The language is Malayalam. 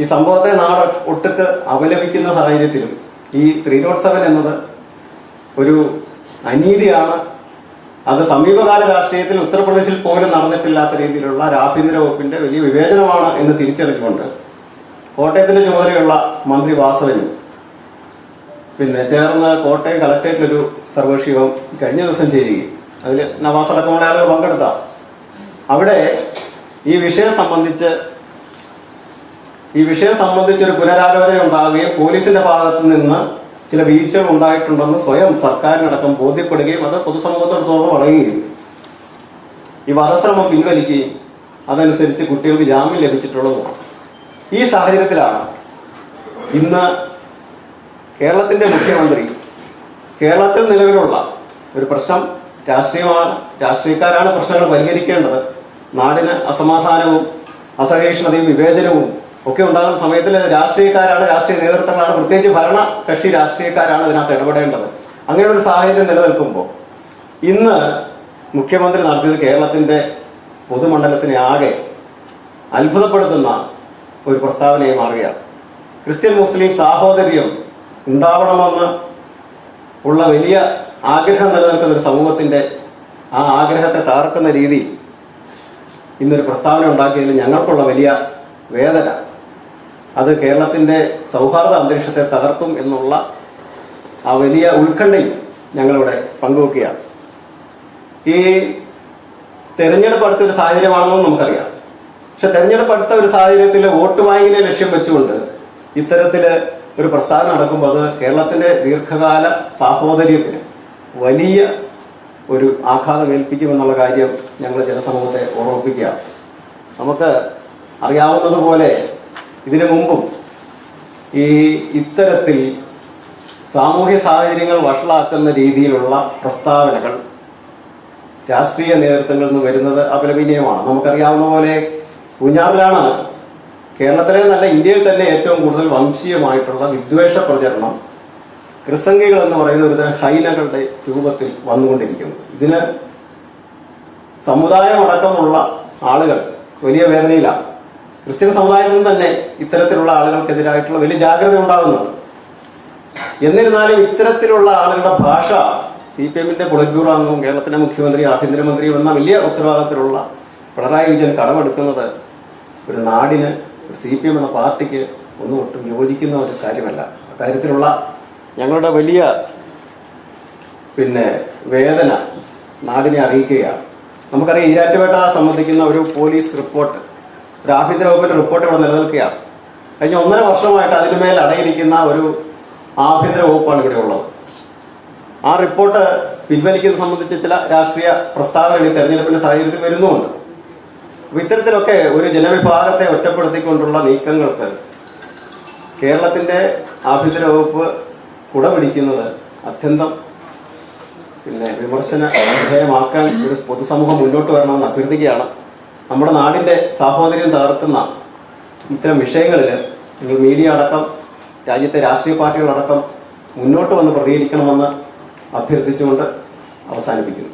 ഈ സംഭവത്തെ നാട് ഒട്ടുക്ക് അപലപിക്കുന്ന സാഹചര്യത്തിലും ഈ ത്രീ നോട്ട് സെവൻ എന്നത് ഒരു അനീതിയാണ്. അത് സമീപകാല രാഷ്ട്രീയത്തിൽ ഉത്തർപ്രദേശിൽ പോലും നടന്നിട്ടില്ലാത്ത രീതിയിലുള്ള ആഭ്യന്തര വകുപ്പിന്റെ വലിയ വിവേചനമാണ് എന്ന് തിരിച്ചറിഞ്ഞുകൊണ്ട് കോട്ടയത്തിന്റെ ചുമതലയുള്ള മന്ത്രി വാസവനും പിന്നെ ചേർന്ന് കോട്ടയം കളക്ടറേറ്റിൽ ഒരു സർവകക്ഷി കഴിഞ്ഞ ദിവസം ചേരുകയും. അതിൽ നവാസ് അടക്കമുള്ള ആളുകൾ പങ്കെടുത്ത. അവിടെ ഈ വിഷയം സംബന്ധിച്ച് ഈ വിഷയം സംബന്ധിച്ച് ഒരു പുനരാലോചന ഉണ്ടാവുകയും പോലീസിന്റെ ഭാഗത്ത് നിന്ന് ചില വീഴ്ചകൾ ഉണ്ടായിട്ടുണ്ടെന്ന് സ്വയം സർക്കാരിനടക്കം ബോധ്യപ്പെടുകയും അത് പൊതുസമൂഹത്തോട് തുറന്നു പറയുകയും ഈ വധശ്രമം പിൻവലിക്കുകയും അതനുസരിച്ച് കുട്ടികൾക്ക് ജാമ്യം ലഭിച്ചിട്ടുള്ളതുമാണ് ഈ സാഹചര്യത്തിലാണ്. ഇന്ന് കേരളത്തിന്റെ മുഖ്യമന്ത്രി കേരളത്തിൽ നിലവിലുള്ള ഒരു പ്രശ്നം രാഷ്ട്രീയമാണ് രാഷ്ട്രീയക്കാരാണ് പ്രശ്നങ്ങൾ പരിഹരിക്കേണ്ടത്. നാടിന് അസമാധാനവും അസഹിഷ്ണുതയും വിവേചനവും ഒക്കെ ഉണ്ടാകുന്ന സമയത്തിൽ രാഷ്ട്രീയക്കാരാണ് രാഷ്ട്രീയ നേതൃത്വങ്ങളാണ്. പ്രത്യേകിച്ച് ഭരണ കക്ഷി രാഷ്ട്രീയക്കാരാണ് ഇതിനകത്ത് ഇടപെടേണ്ടത്. അങ്ങനെ ഒരു സാഹചര്യം നിലനിൽക്കുമ്പോൾ ഇന്ന് മുഖ്യമന്ത്രി നടത്തിയത് കേരളത്തിന്റെ പൊതുമണ്ഡലത്തിനെ ആകെ അത്ഭുതപ്പെടുത്തുന്ന ഒരു പ്രസ്താവനയായി മാറുകയാണ്. ക്രിസ്ത്യൻ മുസ്ലിം സാഹോദര്യം ഉണ്ടാവണമെന്ന് ഉള്ള വലിയ ആഗ്രഹം നിലനിൽക്കുന്ന ഒരു സമൂഹത്തിന്റെ ആ ആഗ്രഹത്തെ തകർക്കുന്ന രീതി ഇന്നൊരു പ്രസ്താവന ഉണ്ടാക്കിയതിൽ ഞങ്ങൾക്കുള്ള വലിയ വേദന അത് കേരളത്തിന്റെ സൗഹാർദ്ദ അന്തരീക്ഷത്തെ തകർക്കും എന്നുള്ള ആ വലിയ ഉത്കണ്ഠയും ഞങ്ങളിവിടെ പങ്കുവെക്കുകയാണ്. ഈ തെരഞ്ഞെടുപ്പ് അടുത്ത ഒരു സാഹചര്യമാണെന്നും നമുക്കറിയാം. പക്ഷെ തെരഞ്ഞെടുപ്പ് അടുത്ത ഒരു സാഹചര്യത്തിൽ വോട്ട് ബാങ്കിനെ ലക്ഷ്യം വെച്ചുകൊണ്ട് ഇത്തരത്തിൽ ഒരു പ്രസ്താവന നടക്കുമ്പോൾ അത് കേരളത്തിന്റെ ദീർഘകാല സാഹോദര്യത്തിന് വലിയ ഒരു ആഘാതം ഏൽപ്പിക്കുമെന്നുള്ള കാര്യം ഞങ്ങൾ ജനസമൂഹത്തെ ഓർമ്മിപ്പിക്കുക നമുക്ക് അറിയാവുന്നതുപോലെ ഇതിനു മുമ്പും ഈ ഇത്തരത്തിൽ സാമൂഹ്യ സാഹചര്യങ്ങൾ വഷളാക്കുന്ന രീതിയിലുള്ള പ്രസ്താവനകൾ രാഷ്ട്രീയ നേതൃത്വങ്ങളിൽ നിന്ന് വരുന്നത് അപലപനീയമാണ്. നമുക്കറിയാവുന്ന പോലെ കുഞ്ഞാറിലാണ് കേരളത്തിലെ നല്ല ഇന്ത്യയിൽ തന്നെ ഏറ്റവും കൂടുതൽ വംശീയമായിട്ടുള്ള വിദ്വേഷ പ്രചരണം ക്രിസംഗികൾ എന്ന് പറയുന്ന ഒരു ഹൈനകളുടെ രൂപത്തിൽ വന്നുകൊണ്ടിരിക്കുന്നു. ഇതിന് സമുദായമടക്കമുള്ള ആളുകൾ വലിയ വേദനയിലാണ്. ക്രിസ്ത്യൻ സമുദായത്തിൽ തന്നെ ഇത്തരത്തിലുള്ള ആളുകൾക്കെതിരായിട്ടുള്ള വലിയ ജാഗ്രത ഉണ്ടാകുന്നുണ്ട് എന്നിരുന്നാലും ഇത്തരത്തിലുള്ള ആളുകളുടെ ഭാഷ സി പി എമ്മിന്റെ പൊളിറ്റ് അംഗവും കേരളത്തിന്റെ മുഖ്യമന്ത്രി ആഭ്യന്തരമന്ത്രിയും എന്ന വലിയ ഉത്തരവാദിത്തത്തിലുള്ള പിണറായി വിജയൻ കടമെടുക്കുന്നത് ഒരു നാടിന് ഒരു സി പി എം എന്ന പാർട്ടിക്ക് ഒന്നും ഒട്ടും യോജിക്കുന്ന ഒരു കാര്യമല്ല. അക്കാര്യത്തിലുള്ള ഞങ്ങളുടെ വലിയ പിന്നെ വേദന നാടിനെ അറിയിക്കുകയാണ്. നമുക്കറിയാം ഈരാറ്റുപേട്ട സംബന്ധിക്കുന്ന ഒരു പോലീസ് റിപ്പോർട്ട് ഒരു ആഭ്യന്തര വകുപ്പിന്റെ റിപ്പോർട്ട് ഇവിടെ നിലനിൽക്കുകയാണ്. കഴിഞ്ഞ ഒന്നര വർഷമായിട്ട് അതിനുമേൽ അടയിരിക്കുന്ന ഒരു ആഭ്യന്തര വകുപ്പാണ് ഇവിടെ ഉള്ളത്. ആ റിപ്പോർട്ട് പിൻവലിക്കുന്നത് സംബന്ധിച്ച് ചില രാഷ്ട്രീയ പ്രസ്താവനകൾ ഈ തെരഞ്ഞെടുപ്പിന്റെ സാഹചര്യത്തിൽ വരുന്നുമുണ്ട്. അപ്പൊ ഇത്തരത്തിലൊക്കെ ഒരു ജനവിഭാഗത്തെ ഒറ്റപ്പെടുത്തിക്കൊണ്ടുള്ള നീക്കങ്ങൾക്ക് കേരളത്തിന്റെ ആഭ്യന്തര വകുപ്പ് കുടപിടിക്കുന്നത് അത്യന്തം പിന്നെ വിമർശന വിധേയമാക്കാൻ ഒരു പൊതുസമൂഹം മുന്നോട്ട് വരണമെന്ന് അഭ്യർത്ഥിക്കുകയാണ്. നമ്മുടെ നാടിന്റെ സാഹോദര്യം തകർക്കുന്ന ഇത്തരം വിഷയങ്ങളിൽ നിങ്ങൾ മീഡിയ അടക്കം രാജ്യത്തെ രാഷ്ട്രീയ പാർട്ടികളടക്കം മുന്നോട്ട് വന്ന് പ്രതികരിക്കണമെന്ന് അഭ്യർത്ഥിച്ചുകൊണ്ട് അവസാനിപ്പിക്കുന്നു.